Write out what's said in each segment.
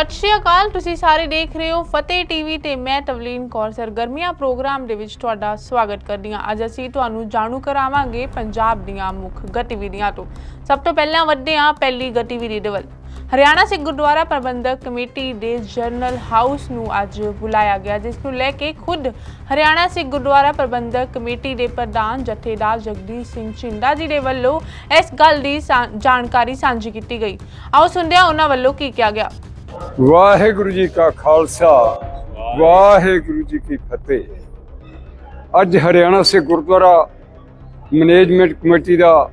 ਸਤਿ ਸ਼੍ਰੀ ਅਕਾਲ, ਤੁਸੀਂ ਸਾਰੇ ਦੇਖ ਰਹੇ ਹੋ ਫਤਿਹ ਟੀਵੀ ਤੇ ਮੈਂ ਤਵਲੀਨ ਕੌਰ ਸਰਗਰਮੀਆਂ ਪ੍ਰੋਗਰਾਮ ਦੇ ਵਿੱਚ ਤੁਹਾਡਾ ਸਵਾਗਤ ਕਰਦੀ ਹਾਂ। ਅੱਜ ਅਸੀਂ ਤੁਹਾਨੂੰ ਜਾਣੂ ਕਰਾਵਾਂਗੇ ਪੰਜਾਬ ਦੀਆਂ ਮੁੱਖ ਗਤੀਵਿਧੀਆਂ ਤੋਂ। ਸਭ ਤੋਂ ਪਹਿਲਾਂ ਵੱਧਦੇ ਹਾਂ ਪਹਿਲੀ ਗਤੀਵਿਧੀ ਦੇ ਵੱਲ। ਹਰਿਆਣਾ ਸਿੱਖ ਗੁਰਦੁਆਰਾ ਪ੍ਰਬੰਧਕ ਕਮੇਟੀ ਦੇ ਜਰਨਲ ਹਾਊਸ ਨੂੰ ਅੱਜ ਬੁਲਾਇਆ ਗਿਆ, ਜਿਸ ਨੂੰ ਲੈ ਕੇ ਖੁਦ ਹਰਿਆਣਾ ਸਿੱਖ ਗੁਰਦੁਆਰਾ ਪ੍ਰਬੰਧਕ ਕਮੇਟੀ ਦੇ ਪ੍ਰਧਾਨ ਜਥੇਦਾਰ ਜਗਦੀਸ਼ ਸਿੰਘ ਚਿੰਦਾ ਜੀ ਦੇ ਵੱਲੋਂ ਇਸ ਗੱਲ ਦੀ ਸਾ- ਜਾਣਕਾਰੀ ਸਾਂਝੀ ਕੀਤੀ ਗਈ। ਆਓ ਸੁਣਦੇ ਹਾਂ ਉਹਨਾਂ ਵੱਲੋਂ ਕੀ ਕਿਹਾ ਗਿਆ। ਵਾਹਿਗੁਰੂ ਜੀ ਕਾ ਖਾਲਸਾ, ਵਾਹਿਗੁਰੂ ਜੀ ਕੀ ਫਤਿਹ। ਅੱਜ ਹਰਿਆਣਾ ਸੇ ਗੁਰਦੁਆਰਾ ਮੈਨੇਜਮੈਂਟ ਕਮੇਟੀ ਦਾ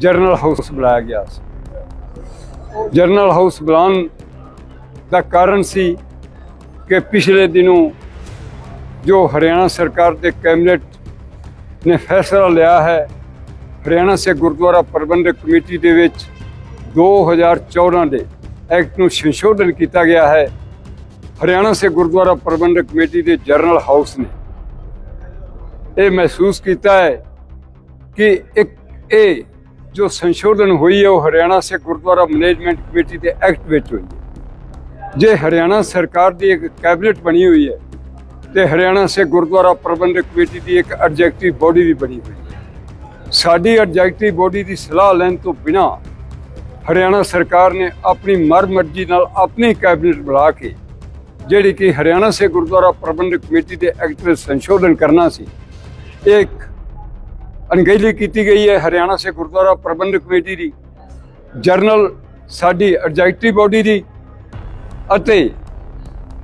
ਜਰਨਲ ਹਾਊਸ ਬੁਲਾਇਆ ਗਿਆ ਸੀ। ਜਰਨਲ ਹਾਊਸ ਬੁਲਾਉਣ ਦਾ ਕਾਰਨ ਸੀ ਕਿ ਪਿਛਲੇ ਦਿਨੋਂ ਜੋ ਹਰਿਆਣਾ ਸਰਕਾਰ ਦੇ ਕੈਬਨਿਟ ਨੇ ਫੈਸਲਾ ਲਿਆ ਹੈ, ਹਰਿਆਣਾ ਸੇ ਗੁਰਦੁਆਰਾ ਪ੍ਰਬੰਧਕ ਕਮੇਟੀ ਦੇ ਵਿੱਚ 2014 ਦੇ ਐਕਟ ਨੂੰ ਸੰਸ਼ੋਧਨ ਕੀਤਾ ਗਿਆ ਹੈ। ਹਰਿਆਣਾ ਸੇ ਗੁਰਦੁਆਰਾ ਪ੍ਰਬੰਧਕ ਕਮੇਟੀ ਦੇ ਜਰਨਲ ਹਾਊਸ ਨੇ ਇਹ ਮਹਿਸੂਸ ਕੀਤਾ ਹੈ ਕਿ ਇੱਕ ਇਹ ਜੋ ਸੰਸ਼ੋਧਨ ਹੋਈ ਹੈ, ਉਹ ਹਰਿਆਣਾ ਸੇ ਗੁਰਦੁਆਰਾ ਮੈਨੇਜਮੈਂਟ ਕਮੇਟੀ ਦੇ ਐਕਟ ਵਿੱਚ ਹੋਈ ਹੈ। ਜੇ ਹਰਿਆਣਾ ਸਰਕਾਰ ਦੀ ਇੱਕ ਕੈਬਨਿਟ ਬਣੀ ਹੋਈ ਹੈ, ਤੇ ਹਰਿਆਣਾ ਸੇ ਗੁਰਦੁਆਰਾ ਪ੍ਰਬੰਧਕ ਕਮੇਟੀ ਦੀ ਇੱਕ ਐਡਜੈਕਟਿਵ ਬੋਡੀ ਵੀ ਬਣੀ ਹੋਈ ਹੈ। ਸਾਡੀ ਐਡਜੈਕਟਿਵ ਬੋਡੀ ਦੀ ਸਲਾਹ ਲੈਣ ਤੋਂ ਬਿਨਾਂ ਹਰਿਆਣਾ ਸਰਕਾਰ ਨੇ ਆਪਣੀ ਮਰਮਰਜ਼ੀ ਨਾਲ ਆਪਣੀ ਕੈਬਨਿਟ ਬੁਲਾ ਕੇ, ਜਿਹੜੀ ਕਿ ਹਰਿਆਣਾ ਸੇ ਗੁਰਦੁਆਰਾ ਪ੍ਰਬੰਧਕ ਕਮੇਟੀ ਦੇ ਐਕਟ ਵਿੱਚ ਸੰਸ਼ੋਧਨ ਕਰਨਾ ਸੀ, ਇੱਕ ਅਣਗਹਿਲੀ ਕੀਤੀ ਗਈ ਹੈ ਹਰਿਆਣਾ ਸੇ ਗੁਰਦੁਆਰਾ ਪ੍ਰਬੰਧਕ ਕਮੇਟੀ ਦੀ, ਜਰਨਲ ਸਾਡੀ ਐਡਜੈਕਟਿਵ ਬੋਡੀ ਦੀ ਅਤੇ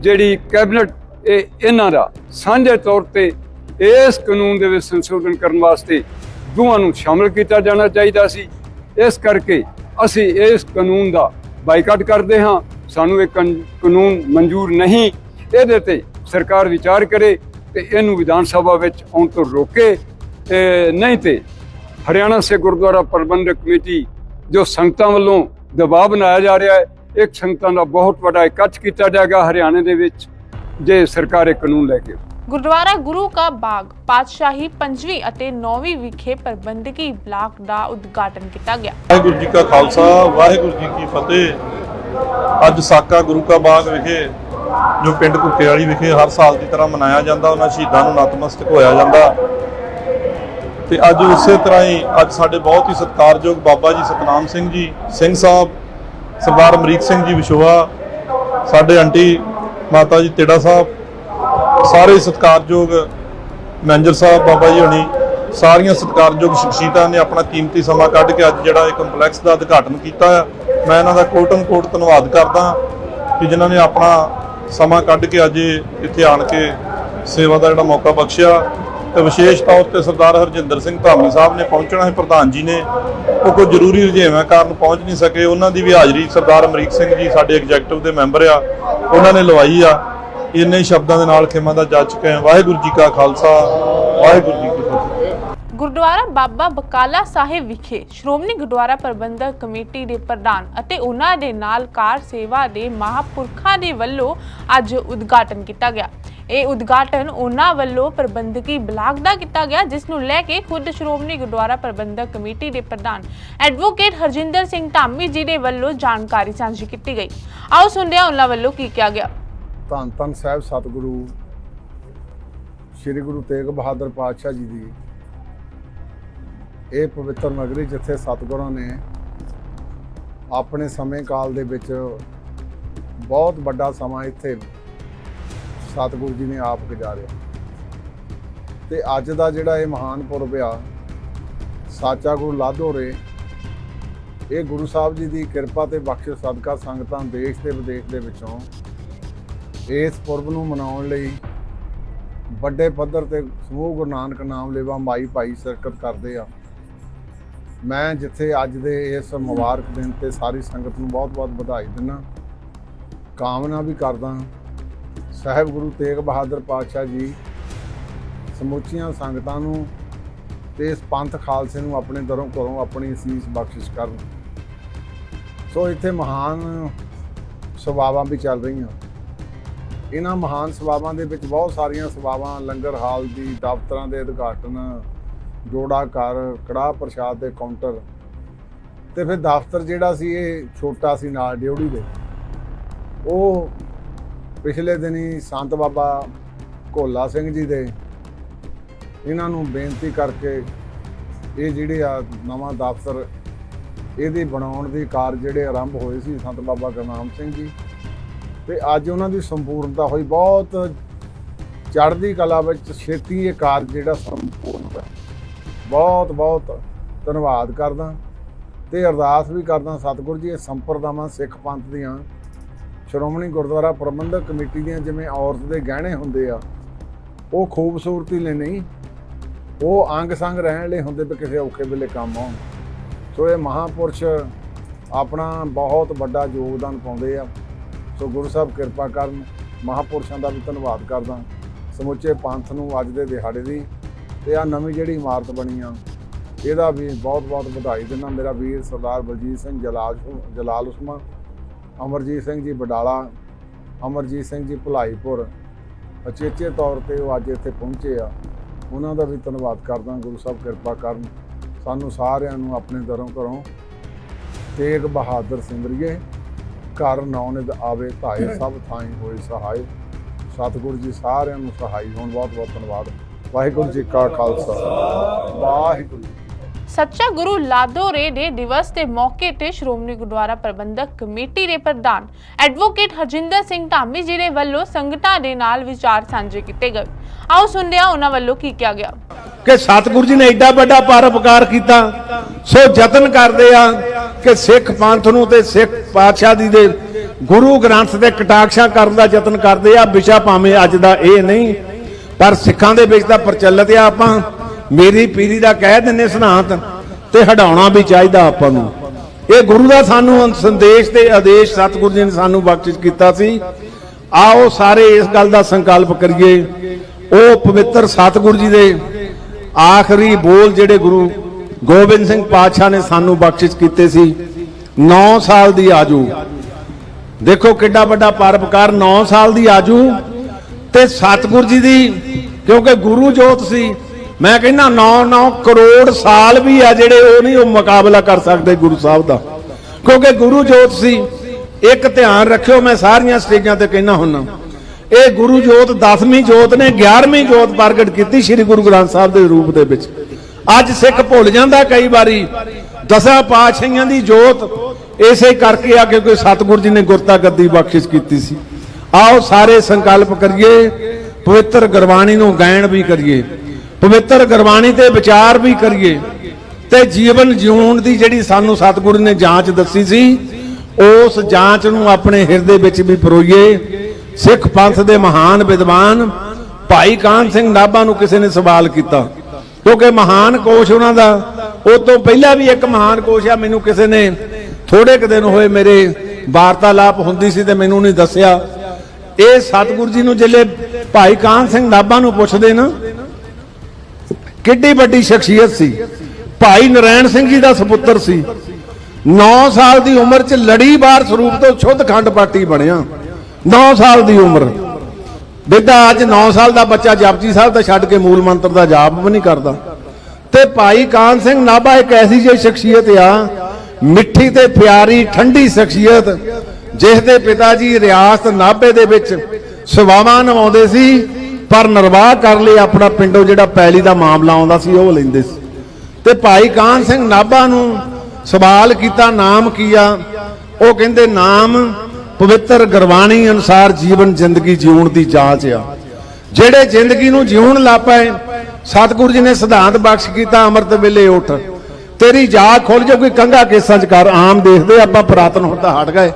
ਜਿਹੜੀ ਕੈਬਨਿਟ ਇਹ ਇਹਨਾਂ ਦਾ ਸਾਂਝੇ ਤੌਰ ਤੇ ਇਸ ਕਾਨੂੰਨ ਦੇ ਵਿੱਚ ਸੰਸ਼ੋਧਨ ਕਰਨ ਵਾਸਤੇ ਦੋਵਾਂ ਨੂੰ ਸ਼ਾਮਲ ਕੀਤਾ ਜਾਣਾ ਚਾਹੀਦਾ ਸੀ। ਇਸ ਕਰਕੇ ਅਸੀਂ ਇਸ ਕਾਨੂੰਨ ਦਾ ਬਾਈਕਾਟ ਕਰਦੇ ਹਾਂ। ਸਾਨੂੰ ਇਹ ਕਾਨੂੰਨ ਮਨਜ਼ੂਰ ਨਹੀਂ। ਇਹਦੇ ਤੇ ਸਰਕਾਰ ਵਿਚਾਰ ਕਰੇ ਤੇ ਇਹਨੂੰ ਵਿਧਾਨ ਸਭਾ ਵਿੱਚ ਆਉਣ ਤੋਂ ਰੋਕੇ। ਤੇ ਨਹੀਂ ਤੇ ਹਰਿਆਣਾ ਸੇ ਗੁਰਦੁਆਰਾ ਪ੍ਰਬੰਧਕ ਕਮੇਟੀ ਜੋ ਸੰਗਤਾਂ ਵੱਲੋਂ ਦਬਾਅ ਬਣਾਇਆ ਜਾ ਰਿਹਾ ਹੈ ਇੱਕ ਸੰਗਤਾਂ ਦਾ ਬਹੁਤ ਵੱਡਾ ਇਕੱਠ ਕੀਤਾ ਜਾਏਗਾ ਹਰਿਆਣੇ ਦੇ ਵਿੱਚ, ਜੇ ਸਰਕਾਰ ਇਹ ਕਾਨੂੰਨ ਲੈ ਕੇ ਗੁਰਦੁਆਰਾ ਗੁਰੂ ਕਾ ਬਾਗ ਪਾਤਸ਼ਾਹੀ ਪੰਜਵੀਂ ਅਤੇ ਨੌਵੀਂ ਵਿਖੇ ਪ੍ਰਬੰਧਕੀ ਬਲਾਕ ਦਾ ਉਦਘਾਟਨ ਕੀਤਾ ਗਿਆ। ਵਾਹਿਗੁਰੂ ਜੀ ਕਾ ਖਾਲਸਾ, ਵਾਹਿਗੁਰੂ ਜੀ ਕੀ ਫਤਿਹ। ਅੱਜ ਸਾਕਾ ਗੁਰੂ ਕਾ ਬਾਗ ਵਿਖੇ, ਜੋ ਪਿੰਡ ਕੁੱਕੇ ਵਾਲੀ ਵਿਖੇ ਹਰ ਸਾਲ ਦੀ ਤਰ੍ਹਾਂ ਮਨਾਇਆ ਜਾਂਦਾ, ਉਹਨਾਂ ਸ਼ਹੀਦਾਂ ਨੂੰ ਨਤਮਸਤਕ ਹੋਇਆ ਜਾਂਦਾ। ਤੇ ਅੱਜ ਉਸੇ ਤਰ੍ਹਾਂ ਹੀ ਅੱਜ ਸਾਡੇ ਬਹੁਤ ਹੀ ਸਤਿਕਾਰਯੋਗ ਬਾਬਾ ਜੀ ਸਤਨਾਮ ਸਿੰਘ ਜੀ, ਸਿੰਘ ਸਾਹਿਬ, ਸਰਦਾਰ ਅਮਰੀਕ ਸਿੰਘ ਜੀ ਵਿਸ਼ੋਆ ਸਾਡੇ ਆਂਟੀ ਮਾਤਾ ਜੀ ਤੇੜਾ ਸਾਹਿਬ ਸਾਰੇ ਸਤਿਕਾਰਯੋਗ ਮੈਨੇਜਰ ਸਾਹਿਬ, ਬਾਬਾ ਜੀ ਹੋਣੀ, ਸਾਰੀਆਂ ਸਤਿਕਾਰਯੋਗ ਸ਼ਖਸੀਅਤਾਂ ਨੇ ਆਪਣਾ ਕੀਮਤੀ ਸਮਾਂ ਕੱਢ ਕੇ ਅੱਜ ਜਿਹੜਾ ਇਹ ਕੰਪਲੈਕਸ ਦਾ ਉਦਘਾਟਨ ਕੀਤਾ ਹੈ ਮੈਂ ਇਹਨਾਂ ਦਾ ਕੋਟਨ ਕੋਟ ਧੰਨਵਾਦ ਕਰਦਾ ਕਿ ਜਿਨ੍ਹਾਂ ਨੇ ਆਪਣਾ ਸਮਾਂ ਕੱਢ ਕੇ ਅੱਜ ਇੱਥੇ ਆਣ ਕੇ ਸੇਵਾ ਦਾ ਜਿਹੜਾ ਮੌਕਾ ਬਖਸ਼ਿਆ। ਤੇ ਵਿਸ਼ੇਸ਼ ਤੌਰ ਤੇ ਸਰਦਾਰ ਹਰਜਿੰਦਰ ਸਿੰਘ ਧਾਮੀ ਸਾਹਿਬ ਨੇ ਪਹੁੰਚਣਾ ਹੈ, ਪ੍ਰਧਾਨ ਜੀ ਨੇ। ਉਹ ਕੋਈ ਜ਼ਰੂਰੀ ਰੁਝੇਵਾਂ ਕਾਰਨ ਪਹੁੰਚ ਨਹੀਂ ਸਕੇ। ਉਹਨਾਂ ਦੀ ਵੀ ਹਾਜ਼ਰੀ ਸਰਦਾਰ ਅਮਰੀਕ ਸਿੰਘ ਜੀ, ਸਾਡੇ ਐਗਜ਼ੈਕਟਿਵ ਦੇ ਮੈਂਬਰ ਆ, ਉਹਨਾਂ ਨੇ ਲਵਾਈ ਆ। ਇੰਨੇ ਸ਼ਬਦਾਂ ਦੇ ਨਾਲ ਖਿਮਾ ਦਾ ਜੱਜ ਚੁੱਕੇ ਵਾਹਿਗੁਰੂ ਜੀ ਕਾ ਖਾਲਸਾ, ਵਾਹਿਗੁਰੂ ਜੀ ਕੀ ਫਤਿਹ। ਗੁਰਦੁਆਰਾ ਬਾਬਾ ਬਕਾਲਾ ਸਾਹਿਬ ਵਿਖੇ ਸ਼੍ਰੋਮਣੀ ਗੁਰਦੁਆਰਾ ਪ੍ਰਬੰਧਕ ਕਮੇਟੀ ਦੇ ਪ੍ਰਧਾਨ ਅਤੇ ਉਹਨਾਂ ਦੇ ਨਾਲ ਕਾਰ ਸੇਵਾ ਦੇ ਮਹਾਪੁਰਖਾਂ ਦੇ ਵੱਲੋਂ ਅੱਜ ਉਦਘਾਟਨ ਕੀਤਾ ਗਿਆ। ਇਹ ਉਦਘਾਟਨ ਉਹਨਾਂ ਵੱਲੋਂ ਪ੍ਰਬੰਧਕੀ ਬਲਾਕ ਦਾ ਕੀਤਾ ਗਿਆ, ਜਿਸ ਨੂੰ ਲੈ ਕੇ ਖੁਦ ਸ਼੍ਰੋਮਣੀ ਗੁਰਦੁਆਰਾ ਪ੍ਰਬੰਧਕ ਕਮੇਟੀ ਦੇ ਪ੍ਰਧਾਨ ਐਡਵੋਕੇਟ ਹਰਜਿੰਦਰ ਸਿੰਘ ਧਾਮੀ ਜੀ ਦੇ ਵੱਲੋਂ ਜਾਣਕਾਰੀ ਸਾਂਝੀ ਕੀਤੀ ਗਈ। ਆਓ ਸੁਣਦੇ ਹਾਂ ਉਹਨਾਂ ਵੱਲੋਂ ਕੀ ਕਿਹਾ ਗਿਆ। ਧੰਨ ਧੰਨ ਸਾਹਿਬ ਸਤਿਗੁਰੂ, ਸ੍ਰੀ ਗੁਰੂ ਤੇਗ ਬਹਾਦਰ ਪਾਤਸ਼ਾਹ ਜੀ ਦੀ। ਇਹ ਪਵਿੱਤਰ ਨਗਰੀ ਜਿੱਥੇ ਸਤਿਗੁਰਾਂ ਨੇ ਆਪਣੇ ਸਮੇਂ ਕਾਲ ਦੇ ਵਿੱਚ ਬਹੁਤ ਵੱਡਾ ਸਮਾਂ ਇੱਥੇ ਸਤਿਗੁਰੂ ਜੀ ਨੇ ਆਪ ਗੁਜ਼ਾਰਿਆ। ਤੇ ਅੱਜ ਦਾ ਜਿਹੜਾ ਇਹ ਮਹਾਨ ਪੁਰਬ ਆ, ਸਾਚਾ ਗੁਰੂ ਲਾਧੋਰੇ ਇਹ ਗੁਰੂ ਸਾਹਿਬ ਜੀ ਦੀ ਕਿਰਪਾ ਤੇ ਬਖਸ਼ਿਸ਼ ਸਦਕਾ ਸੰਗਤਾਂ ਦੇਸ਼ ਤੇ ਵਿਦੇਸ਼ ਦੇ ਵਿੱਚੋਂ ਇਸ ਪੁਰਬ ਨੂੰ ਮਨਾਉਣ ਲਈ ਵੱਡੇ ਪੱਧਰ ਤੇ ਸਮੂਹ ਗੁਰੂ ਨਾਨਕ ਨਾਮ ਲੇਵਾ ਮਾਈ ਭਾਈ ਸ਼ਿਰਕਤ ਕਰਦੇ ਆ। ਮੈਂ ਜਿੱਥੇ ਅੱਜ ਦੇ ਇਸ ਮੁਬਾਰਕ ਦਿਨ ਤੇ ਸਾਰੀ ਸੰਗਤ ਨੂੰ ਬਹੁਤ-ਬਹੁਤ ਵਧਾਈ ਦਿੰਦਾ, ਕਾਮਨਾ ਵੀ ਕਰਦਾ ਸਾਹਿਬ ਗੁਰੂ ਤੇਗ ਬਹਾਦਰ ਪਾਤਸ਼ਾਹ ਜੀ ਸਮੁੱਚੀਆਂ ਸੰਗਤਾਂ ਨੂੰ ਤੇ ਇਸ ਪੰਥ ਖਾਲਸੇ ਨੂੰ ਆਪਣੇ ਦਰੋਂ ਘਰੋਂ ਆਪਣੀ ਅਸੀਸ ਬਖਸ਼ਿਸ਼ ਕਰਨ। ਸੋ ਇੱਥੇ ਮਹਾਨ ਸੇਵਾਵਾਂ ਵੀ ਚੱਲ ਰਹੀਆਂ। ਇਹਨਾਂ ਮਹਾਨ ਸੇਵਾਵਾਂ ਦੇ ਵਿੱਚ ਬਹੁਤ ਸਾਰੀਆਂ ਸੇਵਾਵਾਂ ਲੰਗਰ ਹਾਲ ਦੀ, ਦਫ਼ਤਰਾਂ ਦੇ ਉਦਘਾਟਨ, ਜੋੜਾ ਘਰ, ਕੜਾਹ ਪ੍ਰਸ਼ਾਦ ਦੇ ਕਾਊਂਟਰ ਤੇ ਫਿਰ ਦਫ਼ਤਰ ਜਿਹੜਾ ਸੀ ਇਹ ਛੋਟਾ ਸੀ ਨਾਲ ਡਿਊੜੀ ਦੇ। ਉਹ ਪਿਛਲੇ ਦਿਨੀ ਸੰਤ ਬਾਬਾ ਭੋਲਾ ਸਿੰਘ ਜੀ ਦੇ ਇਹਨਾਂ ਨੂੰ ਬੇਨਤੀ ਕਰਕੇ ਇਹ ਜਿਹੜੇ ਆ ਨਵਾਂ ਦਫ਼ਤਰ, ਇਹਦੀ ਬਣਾਉਣ ਦੀ ਕਾਰਜ ਜਿਹੜੇ ਆਰੰਭ ਹੋਏ ਸੀ ਸੰਤ ਬਾਬਾ ਗੁਰਨਾਮ ਸਿੰਘ ਜੀ ਤੇ ਅੱਜ ਉਹਨਾਂ ਦੀ ਸੰਪੂਰਨਤਾ ਹੋਈ ਬਹੁਤ ਚੜ੍ਹਦੀ ਕਲਾ ਵਿੱਚ ਛੇਤੀ ਇਹ ਕਾਰਜ ਜਿਹੜਾ ਸੰਪੂਰਨ ਹੋਇਆ। ਬਹੁਤ ਬਹੁਤ ਧੰਨਵਾਦ ਕਰਦਾ ਤੇ ਅਰਦਾਸ ਵੀ ਕਰਦਾ ਸਤਿਗੁਰੂ ਜੀ, ਇਹ ਸੰਪਰਦਾਵਾਂ ਸਿੱਖ ਪੰਥ ਦੀਆਂ, ਸ਼੍ਰੋਮਣੀ ਗੁਰਦੁਆਰਾ ਪ੍ਰਬੰਧਕ ਕਮੇਟੀ ਦੀਆਂ ਜਿਵੇਂ ਔਰਤ ਦੇ ਗਹਿਣੇ ਹੁੰਦੇ ਆ, ਉਹ ਖੂਬਸੂਰਤੀ ਲਈ ਨਹੀਂ, ਉਹ ਅੰਗ ਸੰਗ ਰਹਿਣ ਲਈ ਹੁੰਦੇ ਵੀ ਕਿਸੇ ਔਖੇ ਵੇਲੇ ਕੰਮ ਆਉਣ। ਸੋ ਇਹ ਮਹਾਪੁਰਸ਼ ਆਪਣਾ ਬਹੁਤ ਵੱਡਾ ਯੋਗਦਾਨ ਪਾਉਂਦੇ ਆ। ਸੋ ਗੁਰੂ ਸਾਹਿਬ ਕਿਰਪਾ ਕਰਨ ਮਹਾਪੁਰਸ਼ਾਂ ਦਾ ਵੀ ਧੰਨਵਾਦ ਕਰਦਾ। ਸਮੁੱਚੇ ਪੰਥ ਨੂੰ ਅੱਜ ਦੇ ਦਿਹਾੜੇ ਦੀ ਤੇ ਆ ਨਵੀਂ ਜਿਹੜੀ ਇਮਾਰਤ ਬਣੀ ਆ, ਇਹਦਾ ਵੀ ਬਹੁਤ ਬਹੁਤ ਵਧਾਈ ਦਿੰਦਾ। ਮੇਰਾ ਵੀਰ ਸਰਦਾਰ ਬਲਜੀਤ ਸਿੰਘ ਜਲਾਲ ਜਲਾਲ ਉਸਮਾ, ਅਮਰਜੀਤ ਸਿੰਘ ਜੀ ਬਡਾਲਾ, ਅਮਰਜੀਤ ਸਿੰਘ ਜੀ ਭੁਲਾਈਪੁਰ, ਅਚੇਚੇ ਤੌਰ ਤੇ ਉਹ ਅੱਜ ਇੱਥੇ ਪਹੁੰਚੇ ਆ। ਉਹਨਾਂ ਦਾ ਵੀ ਧੰਨਵਾਦ ਕਰਦਾ। ਗੁਰੂ ਸਾਹਿਬ ਕਿਰਪਾ ਕਰਨ ਸਾਨੂੰ ਸਾਰਿਆਂ ਨੂੰ ਆਪਣੇ ਦਰੋਂ ਘਰੋਂ ਤੇਗ ਬਹਾਦਰ ਸਿਮਰਿਏ ਘਰ ਨੌਨਿਦ ਆਵੇ ਧਾਏ ਸਭ ਥਾਈ ਹੋਏ ਸਹਾਈ। ਸਤਿਗੁਰੂ ਜੀ ਸਾਰਿਆਂ ਨੂੰ ਸਹਾਈ ਹੋਣ ਬਹੁਤ ਬਹੁਤ ਧੰਨਵਾਦ। ਵਾਹਿਗੁਰੂ ਜੀ ਕਾ ਖਾਲਸਾ। ਵਾਹਿਗੁਰੂ ਸੱਚਾ ਗੁਰੂ ਲਾਦੋਰੇ ਦੇ ਦਿਵਸ ਦੇ ਮੌਕੇ ਤੇ ਸ਼੍ਰੋਮਣੀ ਗੁਰਦੁਆਰਾ ਪ੍ਰਬੰਧਕ ਕਮੇਟੀ ਦੇ ਪ੍ਰਧਾਨ ਐਡਵੋਕੇਟ ਹਰਜਿੰਦਰ ਸਿੰਘ ਧਾਮੀ ਜੀ ਦੇ ਵੱਲੋਂ ਸੰਗਤਾਂ ਦੇ ਨਾਲ ਵਿਚਾਰ ਸਾਂਝੇ ਕੀਤੇ ਗਏ। ਆਓ ਸੁਣਦੇ ਹਾਂ ਉਹਨਾਂ ਵੱਲੋਂ ਕੀ ਕਿਹਾ ਗਿਆ। ਕਿ ਸਤਿਗੁਰੂ ਜੀ ਨੇ ਐਡਾ ਵੱਡਾ ਪਰਉਪਕਾਰ ਕੀਤਾ, ਸੋ ਯਤਨ ਕਰਦੇ ਆ ਕਿ ਸਿੱਖ ਪੰਥ ਨੂੰ ਤੇ ਸਿੱਖ ਪਾਤਸ਼ਾਹ ਦੀ ਦੇ ਗੁਰੂ ਗ੍ਰੰਥ ਦੇ ਕਟਾਕਸ਼ਾਂ ਕਰਨ ਦਾ ਯਤਨ ਕਰਦੇ ਆ, ਵਿਸ਼ਾ ਭਾਵੇਂ ਅੱਜ ਦਾ ਇਹ ਨਹੀਂ, ਪਰ ਸਿੱਖਾਂ ਦੇ ਵਿੱਚ ਤਾਂ ਪ੍ਰਚਲਿਤ ਆ ਆਪਾਂ। ਮੇਰੀ ਪੀਰੀ ਦਾ ਕਹਿ ਦਿੰਨੇ ਸਿਧਾਂਤ ਤੇ ਹਟਾਉਣਾ ਵੀ ਚਾਹੀਦਾ ਆਪਾਂ ਨੂੰ। ਇਹ ਗੁਰੂ ਦਾ ਸਾਨੂੰ ਸੰਦੇਸ਼ ਤੇ ਆਦੇਸ਼ ਸਤਿਗੁਰੂ ਜੀ ਨੇ ਸਾਨੂੰ ਬਖਸ਼ਿਸ਼ ਕੀਤਾ ਸੀ। ਆਓ ਸਾਰੇ ਇਸ ਗੱਲ ਦਾ ਸੰਕਲਪ ਕਰੀਏ। ਉਹ ਪਵਿੱਤਰ ਸਤਿਗੁਰੂ ਜੀ ਦੇ ਆਖਰੀ ਬੋਲ ਜਿਹੜੇ ਗੁਰੂ ਗੋਬਿੰਦ ਸਿੰਘ ਪਾਤਸ਼ਾਹ ਨੇ ਸਾਨੂੰ ਬਖਸ਼ਿਸ਼ ਕੀਤੇ ਸੀ। 9 ਸਾਲ ਦੀ ਆਜੂ। ਦੇਖੋ ਕਿੱਡਾ ਵੱਡਾ ਪਰਪਕਾਰ 9 ਸਾਲ ਦੀ ਆਜੂ ਤੇ ਸਤਿਗੁਰੂ ਜੀ ਦੀ, ਕਿਉਂਕਿ ਗੁਰੂ ਜੋਤ ਸੀ ਮੈਂ ਕਹਿੰਦਾ 9 9 ਕਰੋੜ ਸਾਲ ਵੀ ਆ ਜਿਹੜੇ ਉਹ ਨਹੀਂ, ਉਹ ਮੁਕਾਬਲਾ ਕਰ ਸਕਦੇ ਗੁਰੂ ਸਾਹਿਬ ਦਾ। ਕਿਉਂਕਿ ਗੁਰੂ ਜੋਤ ਸੀ, ਇੱਕ ਧਿਆਨ ਰੱਖਿਓ, ਮੈਂ ਸਾਰੀਆਂ ਸਟੇਜਾਂ ਤੇ ਕਹਿਣਾ ਹੁੰਨਾ। ਇਹ ਗੁਰੂ ਜੋਤ 10ਵੀਂ ਜੋਤ ਨੇ 11ਵੀਂ ਜੋਤ ਪ੍ਰਗਟ ਕੀਤੀ ਸ੍ਰੀ ਗੁਰੂ ਗ੍ਰੰਥ ਸਾਹਿਬ ਦੇ ਰੂਪ ਦੇ ਵਿੱਚ। ਅੱਜ ਸਿੱਖ ਭੁੱਲ ਜਾਂਦਾ ਕਈ ਵਾਰੀ। ਦਸਾਂ ਪਾਤਸ਼ਾਹੀਆਂ ਦੀ ਜੋਤ ਇਸੇ ਕਰਕੇ ਆ ਕਿਉਂਕਿ ਸਤਿਗੁਰ ਜੀ ਨੇ ਗੁਰਤਾ ਗੱਦੀ ਬਖਸ਼ਿਸ਼ ਕੀਤੀ ਸੀ। ਆਓ ਸਾਰੇ ਸੰਕਲਪ ਕਰੀਏ, ਪਵਿੱਤਰ ਗੁਰਬਾਣੀ ਨੂੰ ਗਾਇਣ ਵੀ ਕਰੀਏ। ਪਵਿੱਤਰ ਗੁਰਬਾਣੀ ਤੇ ਵਿਚਾਰ ਵੀ ਕਰੀਏ ਤੇ ਜੀਵਨ ਜਿਉਣ ਦੀ ਜਿਹੜੀ ਸਾਨੂੰ ਸਤਿਗੁਰੂ ਨੇ ਜਾਂਚ ਦੱਸੀ ਸੀ, ਉਸ ਜਾਂਚ ਨੂੰ ਆਪਣੇ ਹਿਰਦੇ ਵਿੱਚ ਵੀ ਪਰੋਈਏ। ਸਿੱਖ ਪੰਥ ਦੇ ਮਹਾਨ ਵਿਦਵਾਨ ਭਾਈ ਕਾਨ ਸਿੰਘ ਨਾਭਾ ਨੂੰ ਕਿਸੇ ਨੇ ਸਵਾਲ ਕੀਤਾ, ਕਿਉਂਕਿ ਮਹਾਨ ਕੋਸ਼ ਉਹਨਾਂ ਦਾ, ਉਹ ਤੋਂ ਪਹਿਲਾਂ ਵੀ ਇੱਕ ਮਹਾਨ ਕੋਸ਼ ਆ, ਮੈਨੂੰ ਕਿਸੇ ਨੇ ਥੋੜੇ ਕੁ ਦਿਨ ਹੋਏ ਮੇਰੇ ਵਾਰਤਾਲਾਪ ਹੁੰਦੀ ਸੀ ਤੇ ਮੈਨੂੰ ਨਹੀਂ ਦੱਸਿਆ। ਇਹ ਸਤਿਗੁਰੂ ਜੀ ਨੂੰ ਜਿਲੇ ਭਾਈ ਕਾਨ ਸਿੰਘ ਨਾਭਾ ਨੂੰ ਪੁੱਛਦੇ ਨਾ ਕਿੱਡੀ ਵੱਡੀ ਸ਼ਖਸੀਅਤ ਸੀ। ਭਾਈ ਨਰੈਣ ਸਿੰਘ ਜੀ ਦਾ ਸੁਪੁੱਤਰ ਸੀ। 9 ਸਾਲ ਦੀ ਉਮਰ 'ਚ ਲੜੀਵਾਰ ਸਰੂਪ ਤੋਂ ਸ਼ੁੱਧ ਖੰਡ ਪਾਟੀ ਬਣਿਆ। 9 ਸਾਲ ਦੀ ਉਮਰ। ਬੇਟਾ, ਅੱਜ 9 ਸਾਲ ਦਾ ਬੱਚਾ ਜਪਜੀ ਸਾਹਿਬ ਦਾ ਛੱਡ ਕੇ ਮੂਲ ਮੰਤਰ ਦਾ ਜਾਪ ਵੀ ਨਹੀਂ ਕਰਦਾ। ਤੇ ਭਾਈ ਕਾਨ ਸਿੰਘ ਨਾਭਾ ਇੱਕ ਐਸੀ ਜਿਹੀ ਸ਼ਖਸੀਅਤ ਆ, ਮਿੱਠੀ ਤੇ ਪਿਆਰੀ, ਠੰਡੀ ਸ਼ਖਸੀਅਤ, ਜਿਸ ਦੇ ਪਿਤਾ ਜੀ ਰਿਆਸਤ ਨਾਭੇ ਦੇ ਵਿੱਚ ਸੇਵਾਵਾਂ ਨਿਭਾਉਂਦੇ ਸੀ। ਪਰ ਨਿਰਵਾਹ ਕਰ ਲਈ ਆਪਣਾ ਪਿੰਡੋਂ ਜਿਹੜਾ ਪੈਲੀ ਦਾ ਮਾਮਲਾ ਆਉਂਦਾ ਸੀ, ਉਹ ਲੈਂਦੇ ਸੀ। ਤੇ ਭਾਈ ਕਾਨ ਸਿੰਘ ਨਾਭਾ ਨੂੰ ਸਵਾਲ ਕੀਤਾ, ਨਾਮ ਕੀ ਆ ਉਹ ਕਹਿੰਦੇ, ਨਾਮ ਪਵਿੱਤਰ ਗੁਰਬਾਣੀ ਅਨੁਸਾਰ ਜੀਵਨ ਜ਼ਿੰਦਗੀ ਜਿਉਣ ਦੀ ਜਾਂਚ ਆ। ਜਿਹੜੇ ਜ਼ਿੰਦਗੀ ਨੂੰ ਜਿਉਣ ਲੱਪਏ ਸਤਿਗੁਰੂ ਜੀ ਨੇ ਸਿਧਾਂਤ ਬਖਸ਼ ਕੀਤਾ, ਅੰਮ੍ਰਿਤ ਵੇਲੇ ਉੱਠ। ਤੇਰੀ ਜਾਗ ਖੁੱਲ ਜਾਊਗੀ ਕੰਗਾ ਕੇਸਾਂ ਚ ਕਰ। ਆਮ ਦੇਖਦੇ ਆਪਾਂ ਪੁਰਾਤਨ ਹੁਣ ਤਾਂ ਹਟ ਗਏ।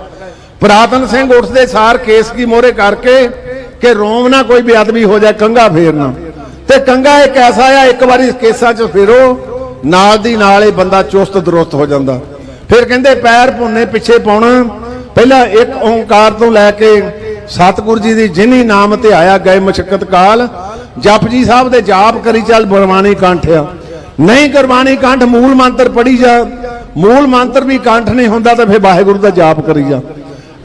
ਪੁਰਾਤਨ ਸਿੰਘ ਉੱਠਦੇ ਸਾਰ ਕੇਸ ਕੀ ਮੋਹਰੇ ਕਰਕੇ ਕਿ ਰੋਮ ਨਾ ਕੋਈ ਬੇਅਦਬੀ ਹੋ ਜਾਏ ਕੰਗਾ ਫੇਰਨਾ ਤੇ ਕੰਗਾ ਇੱਕ ਐਸਾ ਆ, ਇੱਕ ਵਾਰੀ ਕੇਸਾਂ ਚ ਫੇਰੋ, ਨਾਲ ਦੀ ਨਾਲ ਇਹ ਬੰਦਾ ਚੁਸਤ ਦਰੁਸਤ ਹੋ ਜਾਂਦਾ। ਫਿਰ ਕਹਿੰਦੇ ਪੈਰ ਭੁੰਨੇ, ਪਿੱਛੇ ਪਾਉਣਾ। ਪਹਿਲਾਂ ਇੱਕ ਓੰਕਾਰ ਤੋਂ ਲੈ ਕੇ ਸਤਿਗੁਰੂ ਜੀ ਦੀ ਜਿਨੀ ਨਾਮ ਤੇ ਆਇਆ ਗਏ ਮਸ਼ਕਤ ਕਾਲ ਜਪਜੀ ਸਾਹਿਬ ਦੇ ਜਾਪ ਕਰੀ ਚੱਲ ਗੁਰਬਾਣੀ ਕੰਠਿਆ ਨਹੀਂ ਗੁਰਬਾਣੀ ਕੰਠ ਮੂਲ ਮੰਤਰ ਪੜੀ ਜਾ, ਮੂਲ ਮੰਤਰ ਵੀ ਕੰਠ ਨਹੀਂ ਹੁੰਦਾ ਤਾਂ ਫਿਰ ਵਾਹਿਗੁਰੂ ਦਾ ਜਾਪ ਕਰੀ ਜਾ।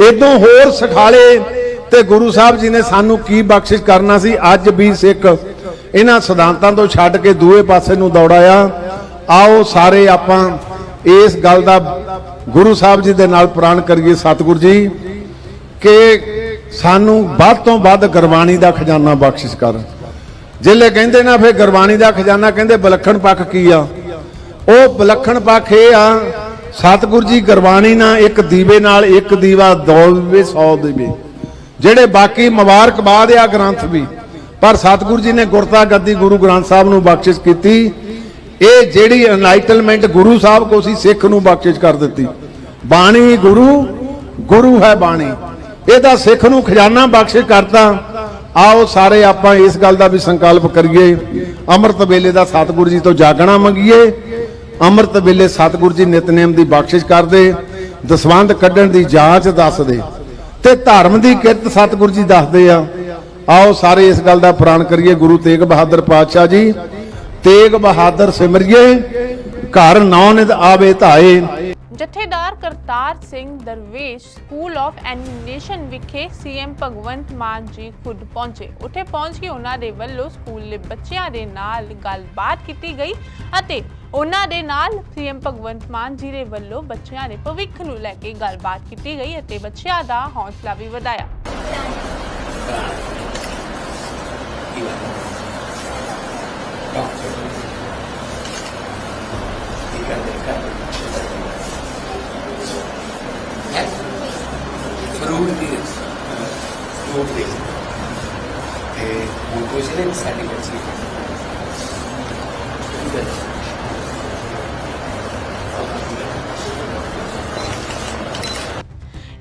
ਇਦੋਂ ਹੋਰ ਸਿਖਾਲੇ ਤੇ ਗੁਰੂ ਸਾਹਿਬ ਜੀ ਨੇ ਸਾਨੂੰ ਕੀ ਬਖਸ਼ਿਸ਼ ਕਰਨਾ ਸੀ? ਅੱਜ ਵੀ ਸਿੱਖ ਇਹਨਾਂ ਸਿਧਾਂਤਾਂ ਤੋਂ ਛੱਡ ਕੇ ਦੂਏ ਪਾਸੇ ਨੂੰ ਦੌੜਾਇਆ ਆਓ ਸਾਰੇ ਆਪਾਂ ਇਸ ਗੱਲ ਦਾ ਗੁਰੂ ਸਾਹਿਬ ਜੀ ਦੇ ਨਾਲ ਪ੍ਰਾਣ ਕਰੀਏ ਸਤਿਗੁਰੂ ਜੀ, ਕਿ ਸਾਨੂੰ ਵੱਧ ਤੋਂ ਵੱਧ ਗੁਰਬਾਣੀ ਦਾ ਖਜ਼ਾਨਾ ਬਖਸ਼ਿਸ਼ ਕਰ। ਜਿੱਲੇ ਕਹਿੰਦੇ ਨਾ ਫੇ ਗੁਰਬਾਣੀ ਦਾ ਖਜ਼ਾਨਾ, ਕਹਿੰਦੇ ਵਿਲੱਖਣ ਪੱਖ ਕੀ ਆ? ਉਹ ਵਿਲੱਖਣ ਪੱਖ ਇਹ ਆ, ਸਤਿਗੁਰੂ ਜੀ ਗੁਰਬਾਣੀ ਨਾਲ ਇੱਕ ਦੀਵੇ ਨਾਲ ਇੱਕ ਦੀਵਾ ਦੋ ਦੀਵੇ 100 ਦੀਵੇ। ਜਿਹੜੇ ਬਾਕੀ ਮੁਬਾਰਕਬਾਦ ਆ ਗ੍ਰੰਥ ਵੀ। ਪਰ ਸਤਿਗੁਰੂ ਜੀ ਨੇ ਗੁਰਤਾ ਗੱਦੀ ਗੁਰੂ ਗ੍ਰੰਥ ਸਾਹਿਬ ਨੂੰ ਬਖਸ਼ਿਸ਼ ਕੀਤੀ। ਇਹ ਜਿਹੜੀ ਅਨਾਈਟਲਮੈਂਟ ਗੁਰੂ ਸਾਹਿਬ ਕੋ ਸੀ, ਸਿੱਖ ਨੂੰ ਬਖਸ਼ਿਸ਼ ਕਰ ਦਿੱਤੀ। ਬਾਣੀ ਗੁਰੂ ਗੁਰੂ ਹੈ ਬਾਣੀ। ਇਹਦਾ ਸਿੱਖ ਨੂੰ ਖਜ਼ਾਨਾ ਬਖਸ਼ਿਸ਼ ਕਰਤਾ। ਆਓ ਸਾਰੇ ਆਪਾਂ ਇਸ ਗੱਲ ਦਾ ਵੀ ਸੰਕਲਪ ਕਰੀਏ। ਅੰਮ੍ਰਿਤ ਵੇਲੇ ਦਾ ਸਤਿਗੁਰੂ ਜੀ ਤੋਂ ਜਾਗਣਾ ਮੰਗੀਏ। ਅੰਮ੍ਰਿਤ ਵੇਲੇ ਸਤਿਗੁਰੂ ਜੀ ਨਿਤਨੇਮ ਦੀ ਬਖਸ਼ਿਸ਼ ਕਰਦੇ। ਦਸਵੰਧ ਕੱਢਣ ਦੀ ਜਾਂਚ ਦੱਸ ਦੇ ਤੇ ਧਰਮ ਦੀ ਕਿਰਤ ਸਤਿਗੁਰੂ ਜੀ ਦੱਸਦੇ ਆ। ਆਓ ਸਾਰੇ ਇਸ ਗੱਲ ਦਾ ਪ੍ਰਾਣ ਕਰੀਏ, ਗੁਰੂ ਤੇਗ ਬਹਾਦਰ ਪਾਤਸ਼ਾਹ ਜੀ। ਤੇਗ ਬਹਾਦਰ ਸਿਮਰਿਏ, ਘਰ ਨੌ ਨਿਤ ਆਵੇ ਧਾਏ। Jathedar Kartar Singh Darvesh school of animation ਵਿਖੇ ਸੀਐਮ ਭਗਵੰਤ ਮਾਨ ਜੀ ਖੁਦ ਪਹੁੰਚੇ। ਉੱਥੇ ਪਹੁੰਚ ਕੇ ਉਹਨਾਂ ਦੇ ਵੱਲੋਂ ਸਕੂਲ ਦੇ ਬੱਚਿਆਂ ਦੇ ਨਾਲ ਗੱਲਬਾਤ ਕੀਤੀ ਗਈ ਅਤੇ ਉਹਨਾਂ ਦੇ ਨਾਲ ਸੀਐਮ ਭਗਵੰਤ ਮਾਨ ਜੀ ਦੇ ਵੱਲੋਂ ਬੱਚਿਆਂ ਦੇ ਭਵਿੱਖ ਨੂੰ ਲੈ ਕੇ ਗੱਲਬਾਤ ਕੀਤੀ ਗਈ ਅਤੇ ਬੱਚਿਆਂ ਦਾ ਹੌਸਲਾ ਵੀ ਵਧਾਇਆ।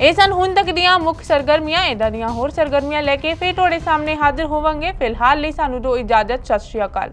ਇਹ ਸਨ ਹੁਣ ਤੱਕ ਦੀਆਂ ਮੁੱਖ ਸਰਗਰਮੀਆਂ। ਇਦਾਂ ਦੀਆਂ ਹੋਰ ਸਰਗਰਮੀਆਂ ਲੈ ਕੇ ਫੇਰ ਤੁਹਾਡੇ ਸਾਹਮਣੇ ਹਾਜ਼ਰ ਹੋਵਾਂਗੇ। ਫਿਲਹਾਲ ਲਈ ਸਾਨੂੰ ਦਿਓ ਇਜਾਜ਼ਤ। ਸਤਿ ਸ਼੍ਰੀ ਅਕਾਲ।